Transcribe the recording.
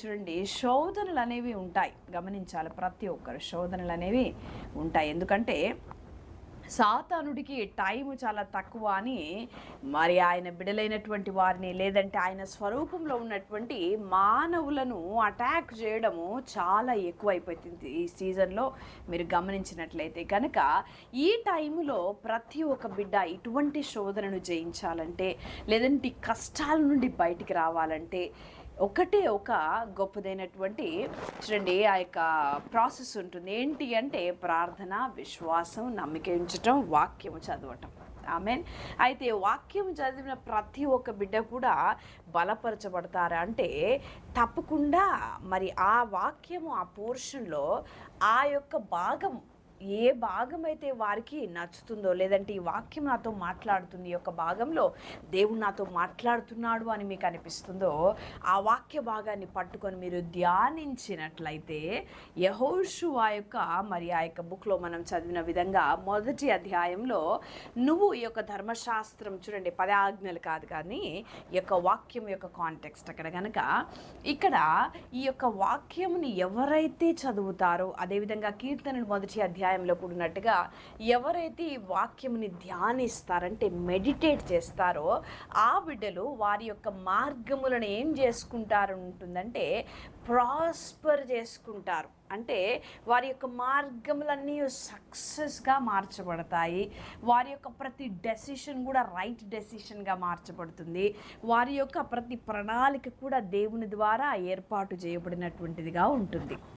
చూడండి శోధనలు అనేవి ఉంటాయి. గమనించాలి ప్రతి ఒక్కరు శోధనలు అనేవి ఉంటాయి. ఎందుకంటే సాతానుడికి టైం చాలా తక్కువ అని మరి ఆయన బిడలైనటువంటి వారిని లేదంటే ఆయన స్వరూపంలో ఉన్నటువంటి మానవులను అటాక్ చేయడము చాలా ఎక్కువైపోతుంది ఈ సీజన్లో మీరు గమనించినట్లయితే కనుక ఈ టైంలో ప్రతి ఒక్క బిడ్డ ఇటువంటి శోధనను జయించాలంటే లేదంటే కష్టాల నుండి బయటికి రావాలంటే ఒకటే ఒక గొప్పదైనటువంటి చూడండి ఆ యొక్క ప్రాసెస్ ఉంటుంది. ఏంటి అంటే ప్రార్థన విశ్వాసం నమ్మిక ఉంచటం వాక్యం చదవటం. ఆమెన్. అయితే వాక్యం చదివిన ప్రతి ఒక్క బిడ్డ కూడా బలపరచబడతారా అంటే తప్పకుండా. మరి ఆ వాక్యము ఆ పోర్షన్లో ఆ యొక్క భాగం ఏ భాగం అయితే వారికి నచ్చుతుందో లేదంటే ఈ వాక్యం నాతో మాట్లాడుతుంది ఈ యొక్క భాగంలో దేవుడు నాతో మాట్లాడుతున్నాడు అని మీకు అనిపిస్తుందో ఆ వాక్య భాగాన్ని పట్టుకొని మీరు ధ్యానించినట్లయితే యహోషు ఆ యొక్క మరి ఆ యొక్క బుక్లో మనం చదివిన విధంగా మొదటి అధ్యాయంలో నువ్వు ఈ యొక్క ధర్మశాస్త్రం చూడండి పదాజ్ఞలు కాదు కానీ ఈ యొక్క వాక్యం యొక్క కాంటెక్స్ట్ అక్కడ కనుక ఇక్కడ ఈ యొక్క వాక్యంని ఎవరైతే చదువుతారో అదేవిధంగా కీర్తనలు మొదటి అధ్యాయం అధ్యాయంలో కూడినట్టుగా ఎవరైతే ఈ వాక్యముని ధ్యానిస్తారంటే మెడిటేట్ చేస్తారో ఆ బిడ్డలు వారి యొక్క మార్గములను ఏం చేసుకుంటారు ఉంటుందంటే ప్రాస్పర్ చేసుకుంటారు. అంటే వారి యొక్క మార్గములన్నీ సక్సెస్గా మార్చబడతాయి. వారి యొక్క ప్రతి డెసిషన్ కూడా రైట్ డెసిషన్గా మార్చబడుతుంది. వారి యొక్క ప్రతి ప్రణాళిక కూడా దేవుని ద్వారా ఏర్పాటు చేయబడినటువంటిదిగా ఉంటుంది.